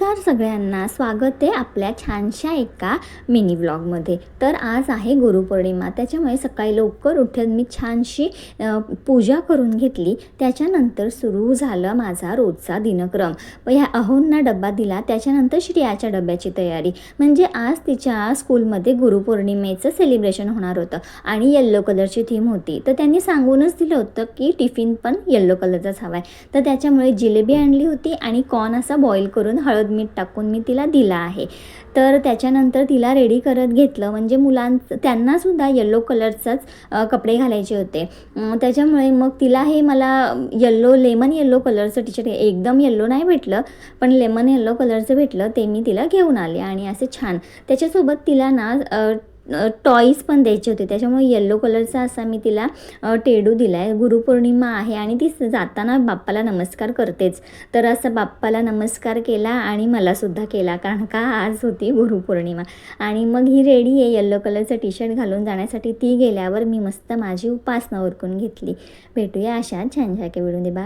नमस्कार सगळ्यांना. स्वागत आहे आपल्या छानशा एका मिनी व्लॉगमध्ये. तर आज आहे गुरुपौर्णिमा. त्याच्यामुळे सकाळी लवकर उठून मी छानशी पूजा करून घेतली. त्याच्यानंतर सुरू झालं माझा रोजचा दिनक्रम. ह्या अहोंना डब्बा दिला. त्याच्यानंतर श्रियाच्या डब्याची तयारी. म्हणजे आज तिच्या स्कूलमध्ये गुरुपौर्णिमेचं सेलिब्रेशन होणार होतं आणि येल्लो कलरची थीम होती. तर त्यांनी सांगूनच दिलं होतं की टिफिन पण येल्लो कलरचाच हवा आहे तर त्याच्यामुळे जिलेबी आणली होती आणि कॉर्न असा बॉईल करून हळद मीठ टाकून मी तिला दिला आहे. तर त्याच्यानंतर तिला रेडी करत घेतलं. म्हणजे मुलांचं त्यांनासुद्धा येल्लो कलरचाच कपडे घालायचे होते. त्याच्यामुळे मग तिला हे मला येल्लो लेमन येल्लो कलरचं टी शर्ट एकदम येल्लो नाही भेटलं. पण लेमन येल्लो कलरचं भेटलं ते मी तिला घेऊन आले. आणि असे छान. त्याच्यासोबत तिला ना टॉईज पण द्यायचे होते. त्याच्यामुळे येल्लो कलरचा असा मी तिला टेडू दिला आहे गुरुपौर्णिमा आहे आणि ती जाताना बाप्पाला नमस्कार करतेच. तर असं बाप्पाला नमस्कार केला आणि मलासुद्धा केला कारण का आज होती गुरुपौर्णिमा. आणि मग ही रेडी आहे येल्लो कलरचं टी शर्ट घालून जाण्यासाठी. ती गेल्यावर मी मस्त माझी उपासना उरकून घेतली. भेटूया अशा छान छान दे बा